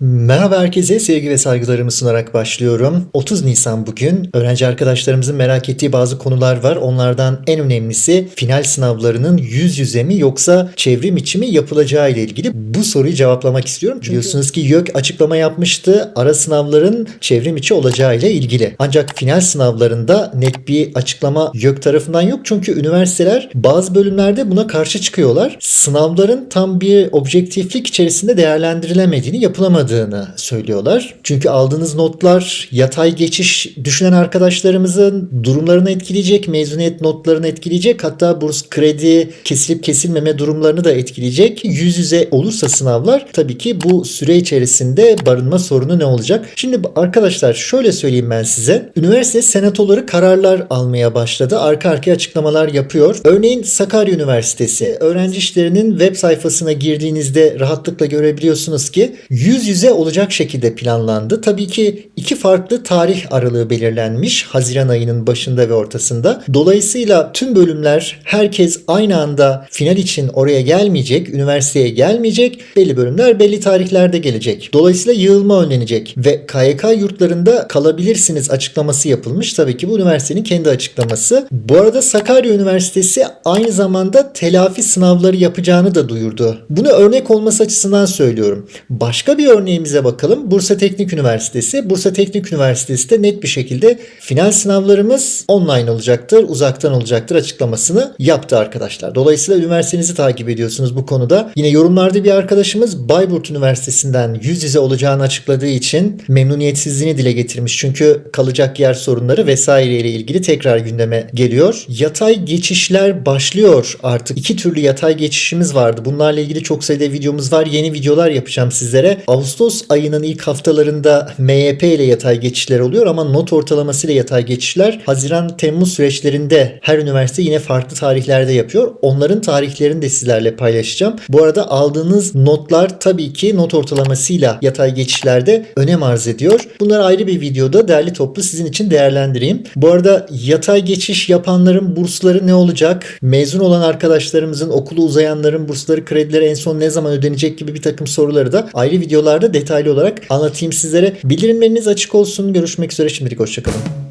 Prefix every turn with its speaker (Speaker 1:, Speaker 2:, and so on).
Speaker 1: Merhaba herkese sevgi ve saygılarımı sunarak başlıyorum. 30 Nisan bugün. Öğrenci arkadaşlarımızın merak ettiği bazı konular var. Onlardan en önemlisi final sınavlarının yüz yüze mi yoksa çevrim içi mi yapılacağı ile ilgili bu soruyu cevaplamak istiyorum. Biliyorsunuz ki YÖK açıklama yapmıştı. Ara sınavların çevrim içi olacağı ile ilgili. Ancak final sınavlarında net bir açıklama YÖK tarafından yok. Çünkü üniversiteler bazı bölümlerde buna karşı çıkıyorlar. Sınavların tam bir objektiflik içerisinde değerlendirilemediğini, yapılamadığını söylüyorlar. Çünkü aldığınız notlar yatay geçiş düşünen arkadaşlarımızın durumlarını etkileyecek, mezuniyet notlarını etkileyecek. Hatta burs kredi kesilip kesilmeme durumlarını da etkileyecek. Yüz yüze olursa sınavlar tabii ki bu süre içerisinde barınma sorunu ne olacak? Şimdi arkadaşlar şöyle söyleyeyim ben size. Üniversite senatoları kararlar almaya başladı. Arka arkaya açıklamalar yapıyor. Örneğin Sakarya Üniversitesi öğrenci işlerinin web sayfasına girdiğinizde rahatlıkla görebiliyorsunuz ki yüz yüze olacak şekilde planlandı. Tabii ki iki farklı tarih aralığı belirlenmiş Haziran ayının başında ve ortasında. Dolayısıyla tüm bölümler herkes aynı anda final için oraya gelmeyecek, üniversiteye gelmeyecek. Belli bölümler belli tarihlerde gelecek. Dolayısıyla yığılma önlenecek ve KYK yurtlarında kalabilirsiniz açıklaması yapılmış. Tabii ki bu üniversitenin kendi açıklaması. Bu arada Sakarya Üniversitesi aynı zamanda telafi sınavları yapacağını da duyurdu. Bunu örnek olması açısından söylüyorum. Başka bir örneğimize bakalım. Bursa Teknik Üniversitesi. Bursa Teknik Üniversitesi de net bir şekilde final sınavlarımız online olacaktır, uzaktan olacaktır açıklamasını yaptı arkadaşlar. Dolayısıyla üniversitenizi takip ediyorsunuz bu konuda. Yine yorumlarda bir arkadaşımız Bayburt Üniversitesi'nden yüz yüze olacağını açıkladığı için memnuniyetsizliğini dile getirmiş. Çünkü kalacak yer sorunları vesaire ile ilgili tekrar gündeme geliyor. Yatay geçişler başlıyor artık. İki türlü yatay geçişimiz vardı. Bunlarla ilgili çok sayıda videomuz var. Yeni videolar yapacağım sizlere. Ağustos ayının ilk haftalarında MYP ile yatay geçişler oluyor ama not ortalaması ile yatay geçişler Haziran-Temmuz süreçlerinde her üniversite yine farklı tarihlerde yapıyor. Onların tarihlerini de sizlerle paylaşacağım. Bu arada aldığınız notlar tabii ki not ortalamasıyla yatay geçişlerde önem arz ediyor. Bunları ayrı bir videoda derli toplu sizin için değerlendireyim. Bu arada yatay geçiş yapanların bursları ne olacak? Mezun olan arkadaşlarımızın okulu uzayanların bursları kredileri en son ne zaman ödenecek gibi bir takım soruları da ayrı videolarda detaylı olarak anlatayım sizlere. Bildirimleriniz açık olsun. Görüşmek üzere şimdilik hoşçakalın.